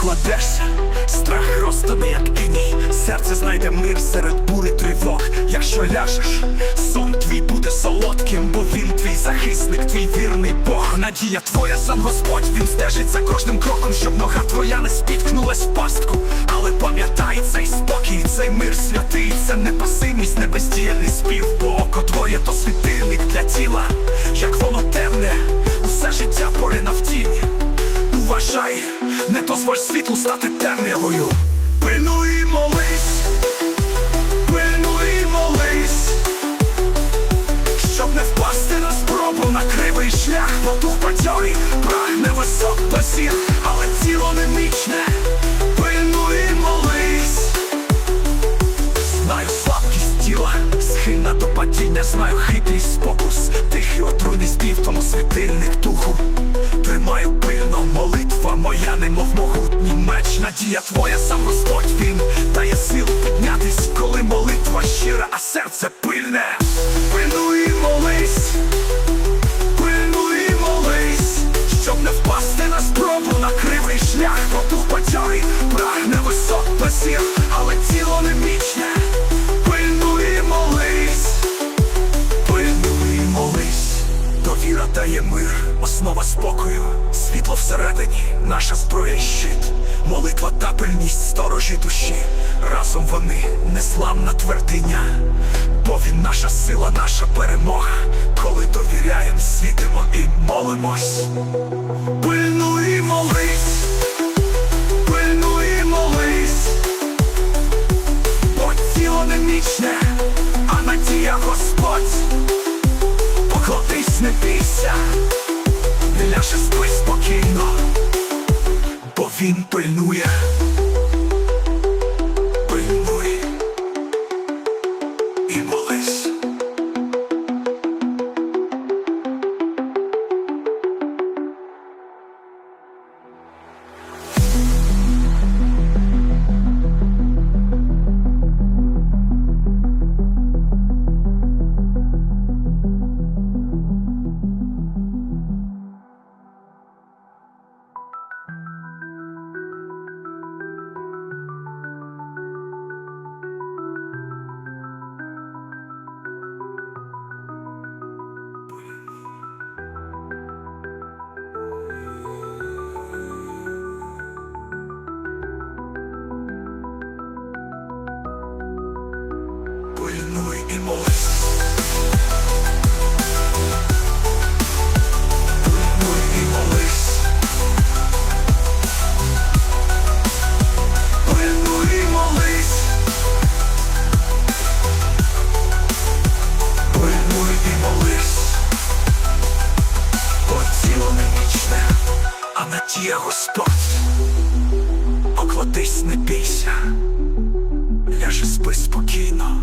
покладешся, страх розтане, як іній Серце знайде мир серед бури тривог. Якщо ляжеш, сон твій буде солодким, бо він твій захисник, твій вірний Бог. Надія твоя, сам Господь, він стежить за кожним кроком, щоб нога твоя не спіткнулась в пастку. Але пам'ятай цей спокій, цей мир святий, це не пасивність, не бездіяльний спів, бо око твоє то світильник для тіла, як воно темне, дозволь світлу стати темрявою. Пильнуй і молись, пильнуй і молись, щоб не впасти на спробу на кривий шлях, бо дух бадьорий прагне висок до зір, але тіло немічне, пильнуй і молись. Знаю слабкість тіла, схильна до падіння, знаю хитрість спокус, тихий отруйний спів, тому світильник духу. Тримаю пильно, молитва моя, немов могутній меч, надія твоя, сам Господь він. Дає силу піднятись, коли молитва щира, а серце пильне. Пильнуй і молись, пильнуй молись, щоб не впасти на спробу на кривий шлях, потух бадьорий основа спокою, світло всередині, наша зброя й щит, молитва та пильність сторожі душі. Разом вони незламна твердиня, бо він наша сила, наша перемога. Коли довіряєм, світимо і молимось. Пильнуй і молись, пильнуй і молись, а надія Господь. Покладись, не бійся, ляже спи спокійно, бо він пильнує. Надія Господь. Покладись, не бійся. Ляже спи спокійно,